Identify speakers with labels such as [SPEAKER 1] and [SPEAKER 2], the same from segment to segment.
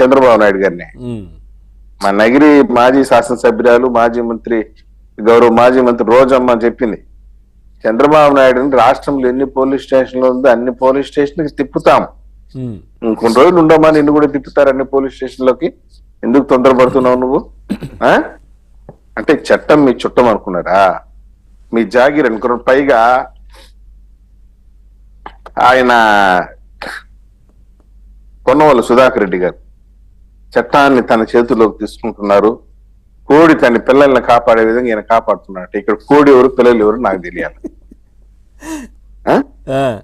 [SPEAKER 1] చంద్రబాబు నాయుడు గారిని. మా నగిరి మాజీ శాసనసభ్యురాలు మాజీ మంత్రి గౌరవ మాజీ మంత్రి రోజమ్మ చెప్పింది. చంద్రబాబు నాయుడుని రాష్ట్రంలో ఎన్ని పోలీస్ స్టేషన్లు ఉందో అన్ని పోలీస్ స్టేషన్కి తిప్పుతాం.
[SPEAKER 2] ఉమ్,
[SPEAKER 1] ఇంకొన్ని రోజులు ఉండమా నిన్ను కూడా తిప్పుతారు అన్ని పోలీస్ స్టేషన్లోకి. ఎందుకు తొందరపడుతున్నావు నువ్వు? అంటే చట్టం మీ చుట్టం అనుకున్నారా? మీ జాగిర్ అనుకున్నారు పైగా ఆయన కొన్నవాళ్ళు సుధాకర్ రెడ్డి గారు. చట్టాన్ని తన చేతుల్లోకి తీసుకుంటున్నారు. కోడి తన పిల్లల్ని కాపాడే విధంగా ఈయన కాపాడుతున్నాడు ఇక్కడ కోడి ఎవరు పిల్లలు ఎవరు నాకు తెలియాలి.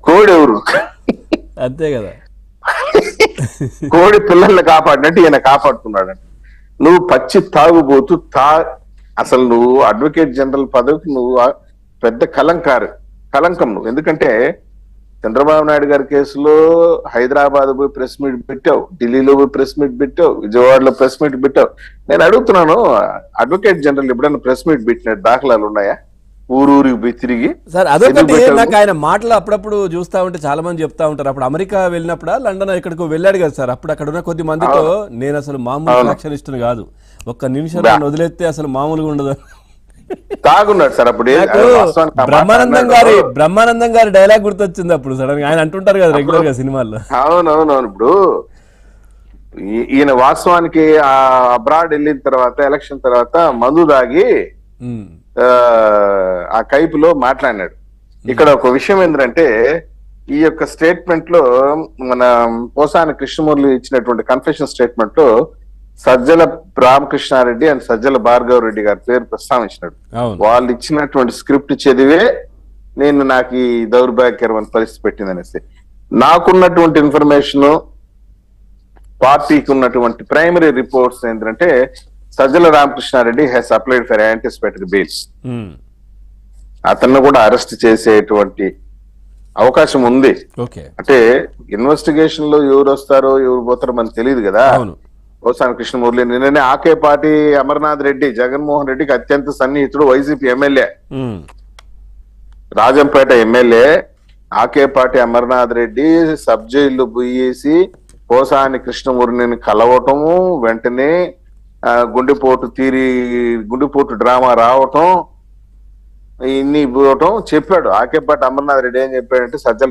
[SPEAKER 1] కోడి ఎవరు?
[SPEAKER 2] అంతే కదా.
[SPEAKER 1] కోడి పిల్లల్ని కాపాడినట్టు ఈయన కాపాడుతున్నాడు నువ్వు పచ్చి తాగుబోతూ తా అసలు నువ్వు అడ్వకేట్ జనరల్ పదవికి నువ్వు పెద్ద కలంకారు కలంకం నువ్వు. ఎందుకంటే చంద్రబాబు నాయుడు గారి కేసులో హైదరాబాద్ పోయి ప్రెస్ మీట్ పెట్టావు ఢిల్లీలో పోయి ప్రెస్ మీట్ పెట్టావు విజయవాడలో ప్రెస్ మీట్ పెట్టావు. నేను అడుగుతున్నాను అడ్వకేట్ జనరల్ ఎప్పుడైనా ప్రెస్ మీట్ పెట్టిన దాఖలాలు ఉన్నాయా? ఊరూరికి తిరిగి
[SPEAKER 2] సార్ అదొకటి? నాకు ఆయన మాటలు అప్పుడప్పుడు చూస్తా ఉంటే చాలా మంది చెప్తా ఉంటారు. అప్పుడు అమెరికా వెళ్ళినప్పుడా లండన్ ఎక్కడికో వెళ్ళాడు కదా సార్. అప్పుడు అక్కడ ఉన్న కొద్ది మందితో నేను అసలు మామూలు ఫ్యాక్షనిస్ట్ కాదు. ఒక్క నిమిషం నన్ను వదిలేస్తే అసలు మామూలుగా ఉండదు.
[SPEAKER 1] తాగున్నాడు సార్ అప్పుడు.
[SPEAKER 2] బ్రహ్మానందం. గారి బ్రహ్మానందం గారి డైలాగ్ గుర్తొచ్చింది అప్పుడు సడన్గా. ఆయన అంటుంటారు కదా రెగ్యులర్గా సినిమాల్లో.
[SPEAKER 1] అవునవునవును. ఇప్పుడు ఈయన వాస్తవానికి ఆ అబ్రాడ్ వెళ్ళిన తర్వాత ఎలక్షన్ తర్వాత మందు దాగి ఆ కైపులో మాట్లాడినాడు. ఇక్కడ ఒక విషయం ఏంటంటే ఈ యొక్క స్టేట్మెంట్లో మన పోసాని కృష్ణమూర్తి ఇచ్చినటువంటి కన్ఫెషన్ స్టేట్మెంట్లో సజ్జల రామకృష్ణారెడ్డి అండ్ సజ్జల భార్గవ రెడ్డి గారి పేరు ప్రస్తావించినాడు. వాళ్ళు ఇచ్చినటువంటి స్క్రిప్ట్ చదివే నేను నాకు ఈ దౌర్భాగ్యకరమైన పరిస్థితి పెట్టింది అనేసి నాకున్నటువంటి ఇన్ఫర్మేషన్ పార్టీకి ఉన్నటువంటి ప్రైమరీ రిపోర్ట్స్ ఏంటంటే Sajjala Ramakrishna Reddy has applied for anticipatory bails అతన్ని కూడా అరెస్ట్ చేసేటువంటి అవకాశం ఉంది. అంటే ఇన్వెస్టిగేషన్లో ఎవరు వస్తారో ఎవరు పోతారో మనకు తెలియదు కదా. పోసాని కృష్ణమూర్తి నిన్ననే ఆకే పార్టీ అమర్నాథ్ రెడ్డి జగన్మోహన్ రెడ్డికి అత్యంత సన్నిహితుడు YCP MLA. Rajampet MLA Akepati Amarnath Reddy sub jail బుయ్యేసి Posani కృష్ణమూర్తిని కలవటము వెంటనే గుండెపోటు తీరి గుండెపోటు డ్రామా రావటం ఇన్ని పోవటం చెప్పాడు. ఆకేపాటి అమర్నాథ్ రెడ్డి ఏం చెప్పాడంటే సజ్జల